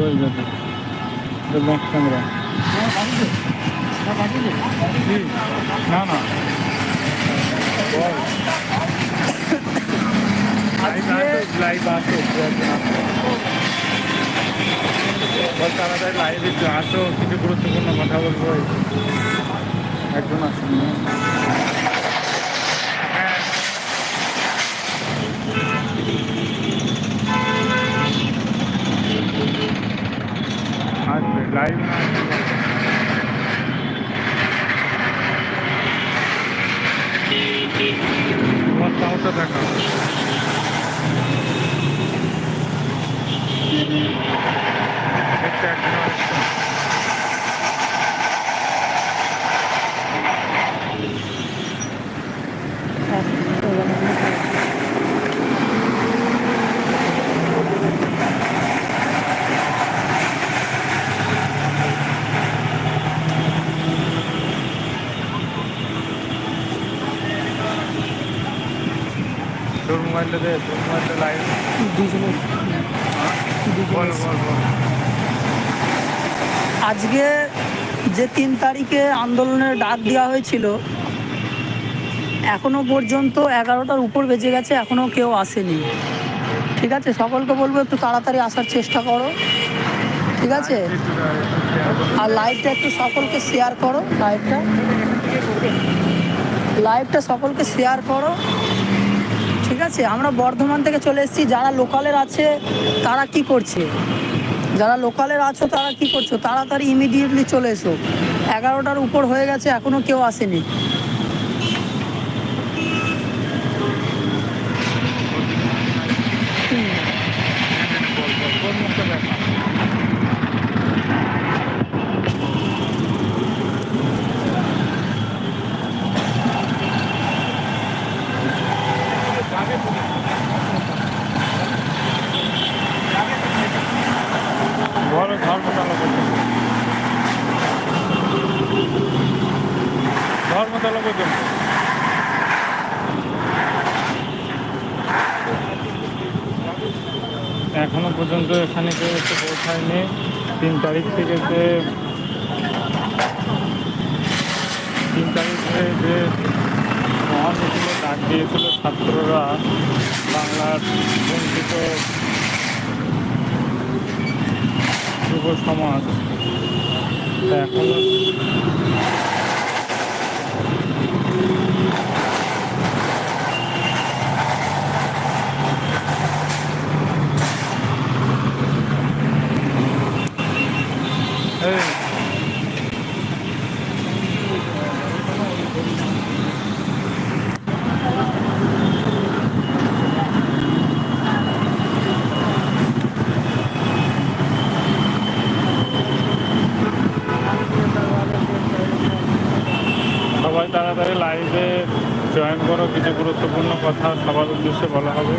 ওই যাবে। Back camera না না। লাইভ আসো তাড়াতাড়ি লাইভ একটু আসো, কিছু গুরুত্বপূর্ণ কথা বলব। একজন আসুন হ্যাঁ আসবে লাইভ না আসবে সাহসটা দেখা একটা একজন আসছে। তোর মোবাইলটা দে তোর মোবাইলটা লাইভ বল বল বল। আজকে যে তিন তারিখে আন্দোলনের ডাক দেওয়া হয়েছিল এখনও পর্যন্ত এগারোটার উপর বেজে গেছে এখনও কেউ আসেনি। ঠিক আছে? সকলকে বলব একটু তাড়াতাড়ি আসার চেষ্টা করো। ঠিক আছে? আর লাইভটা একটু সকলকে শেয়ার করো লাইভটা লাইভটা সকলকে শেয়ার করো। ঠিক আছে, আমরা বর্ধমান থেকে চলে এসেছি, যারা লোকালের আছে, তারা কি করছে? যারা লোকালের আছো, তারা কি করছ? তাড়াতাড়ি ইমিডিয়েটলি চলে এসো। এগারোটার উপর হয়ে গেছে, এখনও কেউ আসেনি বল বল তোর মুখটা দেখা বলো ধর্মতলা পর্যন্ত ধর্মতলা পর্যন্ত এখনও পর্যন্ত এখানে কেউ এসে পৌঁছায়নি। তিন তারিখ থেকে যে তিন তারিখে যে মহামিছিলে ডাক দিয়েছিল ছাত্ররা বাংলার বঞ্চিত যুব সমাজ এখনও এই সবাই লাইভে জয়েন করো কিছু গুরুত্বপূর্ণ কথা সবার উদ্দেশ্যে বলা হবে।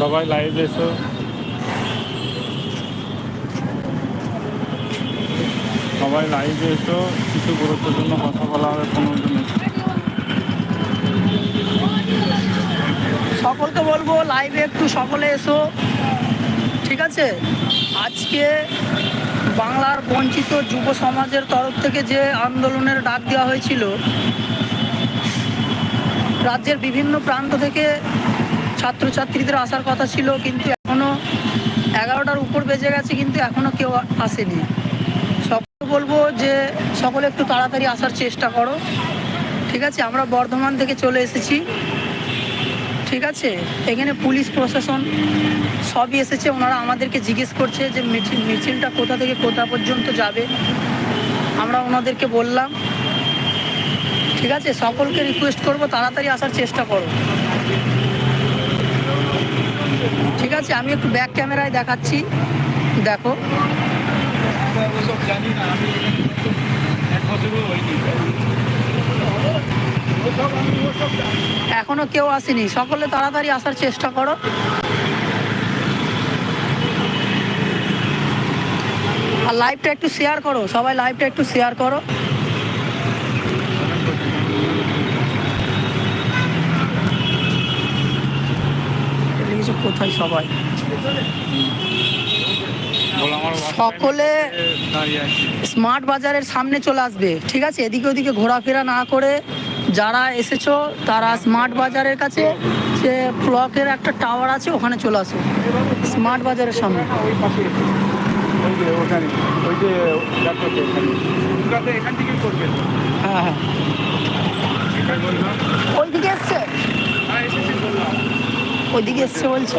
সবাই লাইভ এসো। সবাই লাইভে এসো। কিছু গুরুত্বপূর্ণ কথা বলা হবে কোনো দিন। সকলকে বলব লাইভে একটু সকলে এসো। ঠিক আছে? আজকে বাংলার বঞ্চিত যুব সমাজের তরফ থেকে যে আন্দোলনের ডাক দেওয়া হয়েছিল, রাজ্যের বিভিন্ন প্রান্ত থেকে ছাত্রছাত্রীদের আসার কথা ছিল, কিন্তু এখনও এগারোটার উপর বেজে গেছে, কিন্তু এখনও কেউ আসেনি। সকলে বলব যে সকলে একটু তাড়াতাড়ি আসার চেষ্টা করো। ঠিক আছে, আমরা বর্ধমান থেকে চলে এসেছি। ঠিক আছে? এখানে পুলিশ, প্রশাসন সবই এসেছে। ওনারা আমাদেরকে জিজ্ঞেস করছে যে মিছিল, মিছিলটা কোথা থেকে কোথা পর্যন্ত যাবে? আমরা ওনাদেরকে বললাম, ঠিক আছে? সকলকে রিকোয়েস্ট করব, তাড়াতাড়ি আসার চেষ্টা করো। ঠিক আছে? আমি একটু ব্যাক ক্যামেরায় দেখাচ্ছি। দেখো। জানি না আমি এখনও কেউ আসেনি। সকলে তাড়াতাড়ি আসার চেষ্টা করো। আর লাইভটা একটু শেয়ার করো। সবাই লাইভটা একটু শেয়ার করো। কোথায় সবাই? সকলে- স্মার্ট বাজারের সামনে চলে আসবে। ঠিক আছে? এদিকে ওদিকে ঘোরাফেরা না করে যারা এসেছ তারা স্মার্ট বাজারের কাছে যে ব্লকের একটা টাওয়ার আছে ওখানে চলে আসো। স্মার্ট বাজারের সামনে। হ্যাঁ হ্যাঁ। ওইদিকে এসছে? ওইদিকে এসছে বলছে।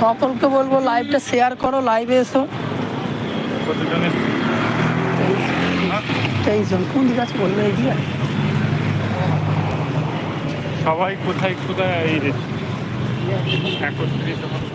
সকলকে বলব লাইভটা শেয়ার করো লাইভে এসো। কতজনের? তেইশজন কোন দিকে আছে বলবে এইদিকে সবাই কোথায় কোথায় এই রে একত্রিত বলো।